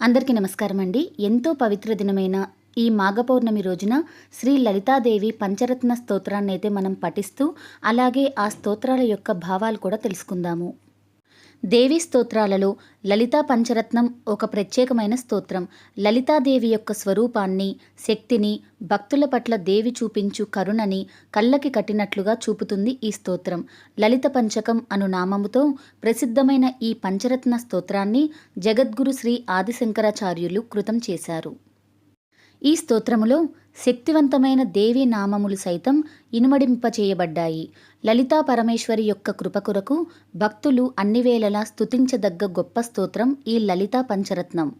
అందరికీ నమస్కారం అండి ఎంతో పవిత్ర దినమైన ఈ మాఘ పౌర్ణమి రోజున శ్రీ లలితాదేవి పంచరత్న స్తోత్రాన్ని అయితే మనం పఠిస్తూ అలాగే ఆ స్తోత్రాల యొక్క భావాలు కూడా తెలుసుకుందాము. దేవి స్తోత్రాలలో లలితా పంచరత్నం ఒక ప్రత్యేకమైన స్తోత్రం. లలితాదేవి యొక్క స్వరూపాన్ని శక్తిని భక్తుల పట్ల దేవి చూపించు కరుణని కళ్ళకి కట్టినట్లుగా చూపుతుంది ఈ స్తోత్రం. లలిత పంచకం అను నామముతో ప్రసిద్ధమైన ఈ పంచరత్న స్తోత్రాన్ని జగద్గురు శ్రీ ఆదిశంకరాచార్యులు కృతం చేశారు. ఈ స్తోత్రములో శక్తివంతమైన దేవి నామములు సైతం ఇనుమడింపచేయబడ్డాయి. లలితా పరమేశ్వరి యొక్క కృపకురకు భక్తులు అన్నివేళలా స్తుతించదగ్గ గొప్ప స్తోత్రం ఈ లలితా పంచరత్నం.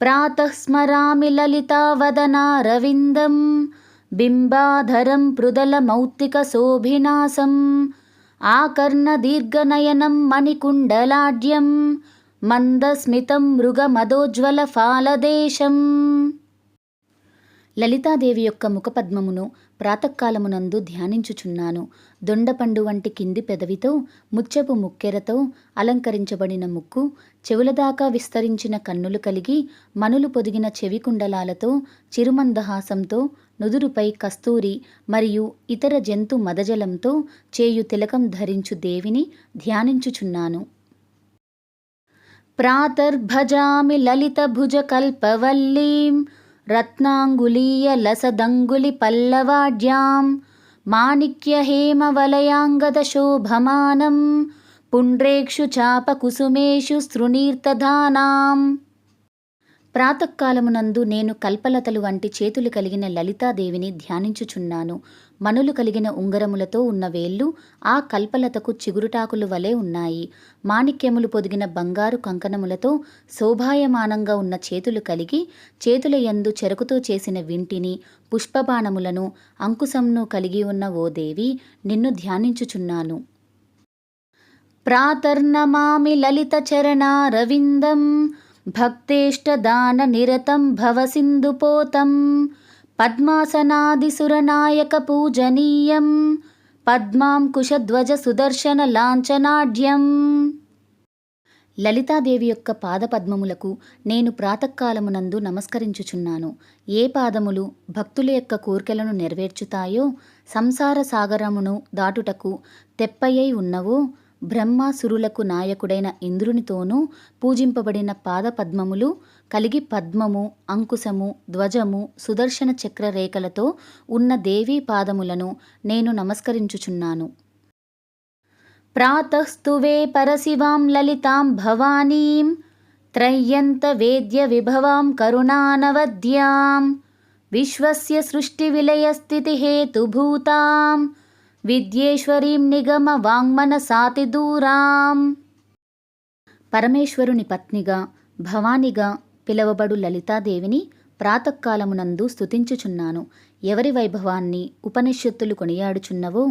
ప్రాతస్మరామి లలితావదనారవిందం బింబాధరం పృదల మౌక్తిక శోభినాసం ఆకర్ణ దీర్ఘనయనం మణికుండలాడ్యం మందస్మితం మృగమదోజ్వల ఫాలదేశం. లలితాదేవి యొక్క ముఖపద్మమును ప్రాతకాలమునందు ధ్యానించుచున్నాను. దొండపండు వంటి కింది పెదవితో ముచ్చపు ముక్కెరతో అలంకరించబడిన ముక్కు చెవులదాకా విస్తరించిన కన్నులు కలిగి మనులు పొదిగిన చెవి కుండలాలతో చిరుమందహాసంతో నుదురుపై కస్తూరి మరియు ఇతర జంతు మదజలంతో చేయు తిలకం ధరించు దేవిని ధ్యానించుచున్నాను. ప్రాతర్భజామి లలితభుజకల్పవల్లీం रत्नाङ्गुलीयलसदङ्गुलिपल्लवाढ्यां माणिक्यहेमवलयाङ्गदशोभमानं पुण्ड्रेक्षु चापकुसुमेषु सृणीर्तधानाम् ప్రాతకాలమునందు నేను కల్పలతలు వంటి చేతులు కలిగిన లలితాదేవిని ధ్యానించుచున్నాను. మనులు కలిగిన ఉంగరములతో ఉన్న వేళ్ళు ఆ కల్పలతకు చిగురుటాకులు వలె ఉన్నాయి. మాణిక్యములు పొదిగిన బంగారు కంకణములతో శోభాయమానంగా ఉన్న చేతులు కలిగి చేతుల యందు చెరకుతో చేసిన వింటిని పుష్పబాణములను అంకుశంను కలిగి ఉన్న ఓ దేవి నిన్ను ధ్యానించుచున్నాను. ప్రాతర్నమామి లలిత చరణారవిందం భక్తేష్టదాననిరతం భవసింధుపోతం. పద్మాసనాదిసురనాయక పూజనీయం పద్మాంకుశధ్వజ సుదర్శన లాంఛనాఢ్యం లలితాదేవి యొక్క పాదపద్మములకు నేను ప్రాతకాలమునందు నమస్కరించుచున్నాను. ఏ పాదములు భక్తుల యొక్క కోర్కెలను నెరవేర్చుతాయో సంసార సాగరమును దాటుటకు తెప్పయ్యై ఉన్నవో బ్రహ్మాసురులకు నాయకుడైన ఇంద్రునితోనూ పూజింపబడిన పాదపద్మములు కలిగి పద్మము అంకుశము ధ్వజము సుదర్శన చక్ర రేఖలతో ఉన్న దేవీ పాదములను నేను నమస్కరించుచున్నాను. ప్రాతస్తువే పరశివాం లలితాం భవానీం త్రయ్యంత వేద్య విభవాం కరుణానవద్యాం విశ్వస్య సృష్టి విలయ స్థితి హేతుభూతాం విద్యేశ్వరీం నిగమ వాంగ్మన సాతి దూరాం. పరమేశ్వరుని పత్నిగా భవానిగా పిలవబడు లలితాదేవిని ప్రాతకాలమునందు స్తుతించుచున్నాను. ఎవరి వైభవాన్ని ఉపనిషత్తులు కొనియాడుచున్నవో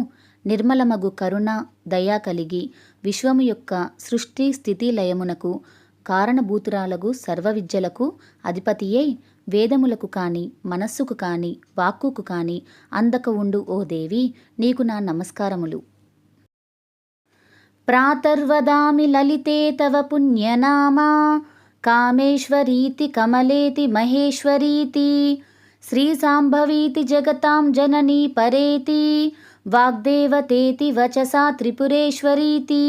నిర్మలమగు కరుణ దయా కలిగి విశ్వము యొక్క సృష్టి స్థితి లయమునకు కారణభూతురాలగు సర్వ విద్యలకు అధిపతియై వేదములకు కాని మనస్సుకు కాని వాక్కుకు కాని అందక ఉండు ఓ దేవి నీకు నా నమస్కారములు. ప్రాతర్వదామి లలితే తవ పుణ్యనామా కామేశ్వరీతి కమలేతి మహేశ్వరీతి శ్రీ సాంభవీతి జగతాం జననీ పరేతి వాగ్దేవతేతి వచసా త్రిపురేశ్వరీతి.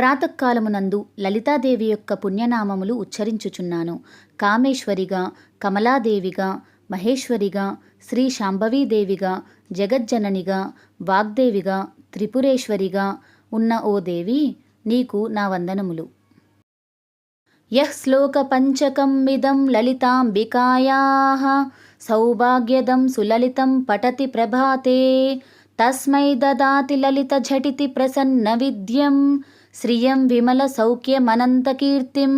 ప్రాతకాలమునందు లలితాదేవి యొక్క పుణ్యనామములు ఉచ్చరించుచున్నాను. కామేశ్వరిగా కమలాదేవిగా మహేశ్వరిగా శ్రీ శాంభవీదేవిగా జగజ్జననిగా వాగ్దేవిగా త్రిపురేశ్వరిగా ఉన్న ఓ దేవి నీకు నా వందనములు. యః శ్లోకపంచకం ఇదం లలితాంబికాయాः సౌభాగ్యదం సులలితం పఠతి ప్రభాతే. తస్మై దదాతి లలిత ఝటితి ప్రసన్న విద్యం. శ్రియం విమల సౌఖ్యమనంతకీర్తిం.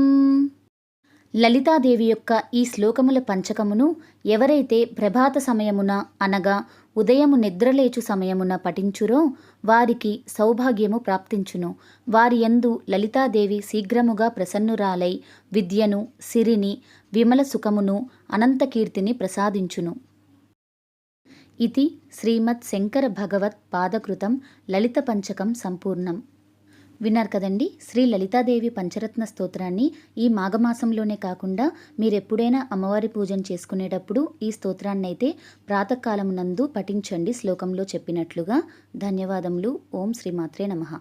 లలితాదేవి యొక్క ఈ శ్లోకముల పంచకమును ఎవరైతే ప్రభాత సమయమున అనగా ఉదయము నిద్రలేచు సమయమున పఠించురో వారికి సౌభాగ్యము ప్రాప్తించును. వారి యందు లలితాదేవి శీఘ్రముగా ప్రసన్నురాలై విద్యను సిరిని విమల సుఖమును అనంతకీర్తిని ప్రసాదించును. ఇది శ్రీమత్ శంకర భగవత్ పాదకృతం లలిత పంచకం సంపూర్ణం. విన్నారు కదండి. శ్రీ లలితాదేవి పంచరత్న స్తోత్రాన్ని ఈ మాఘమాసంలోనే కాకుండా మీరెప్పుడైనా అమ్మవారి పూజను చేసుకునేటప్పుడు ఈ స్తోత్రాన్ని అయితే ప్రాతకాలమునందు పఠించండి శ్లోకంలో చెప్పినట్లుగా. ధన్యవాదములు. ఓం శ్రీమాత్రే నమః.